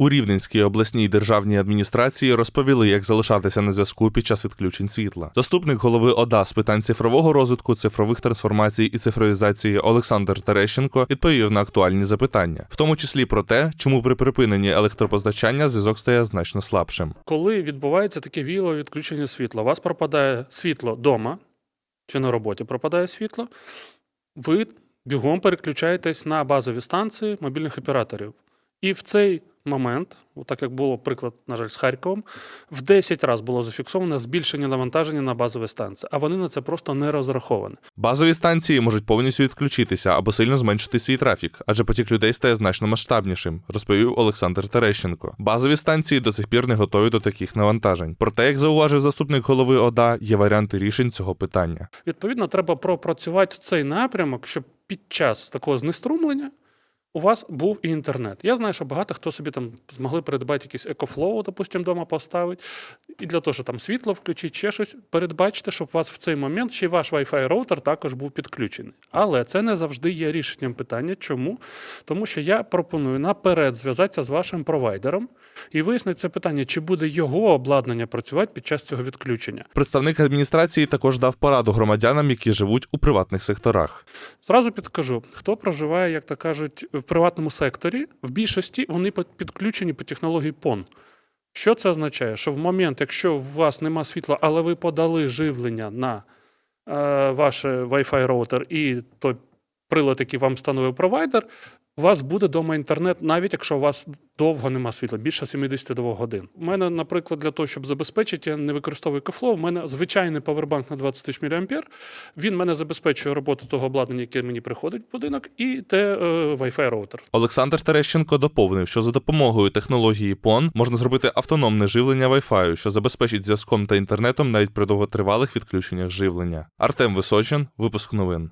У Рівненській обласній державній адміністрації розповіли, як залишатися на зв'язку під час відключень світла. Заступник голови ОДА з питань цифрового розвитку, цифрових трансформацій і цифровізації Олександр Терещенко відповів на актуальні запитання, в тому числі про те, чому при припиненні електропостачання зв'язок стає значно слабшим. Коли відбувається таке віялове відключення світла, у вас пропадає світло вдома чи на роботі пропадає світло, ви бігом переключаєтесь на базові станції мобільних операторів. І в цей момент, так як було приклад, на жаль, з Харковом, в 10 разів було зафіксовано збільшення навантаження на базові станції, а вони на це просто не розраховані. Базові станції можуть повністю відключитися або сильно зменшити свій трафік, адже потік людей стає значно масштабнішим, розповів Олександр Терещенко. Базові станції до сих пір не готові до таких навантажень. Проте, як зауважив заступник голови ОДА, є варіанти рішень цього питання. Відповідно, треба пропрацювати цей напрямок, щоб під час такого знеструмлення у вас був і інтернет. Я знаю, що багато хто собі там змогли передбати якийсь екофлоу, допустимо, вдома поставити, і для того, щоб там світло включити, ще щось, передбачте, щоб у вас в цей момент ще й ваш Wi-Fi роутер також був підключений. Але це не завжди є рішенням питання. Чому? Тому що я пропоную наперед зв'язатися з вашим провайдером і вияснити це питання, чи буде його обладнання працювати під час цього відключення. Представник адміністрації також дав пораду громадянам, які живуть у приватних секторах. Зразу підкажу, хто проживає, як то кажуть, в приватному секторі, в більшості вони підключені по технології PON. Що це означає? Що в момент, якщо у вас нема світла, але ви подали живлення на е, ваш Wi-Fi роутер і той прилад, який вам встановив провайдер, у вас буде вдома інтернет, навіть якщо у вас довго нема світла, більше 72 годин. У мене, наприклад, для того, щоб забезпечити, я не використовую Кафло, у мене звичайний павербанк на 20 тисяч мА. Він мене забезпечує роботу того обладнання, яке мені приходить в будинок, і те е, Wi-Fi роутер. Олександр Терещенко доповнив, що за допомогою технології PON можна зробити автономне живлення Wi-Fi, що забезпечить зв'язком та інтернетом навіть при довготривалих відключеннях живлення. Артем Височин, випуск новин.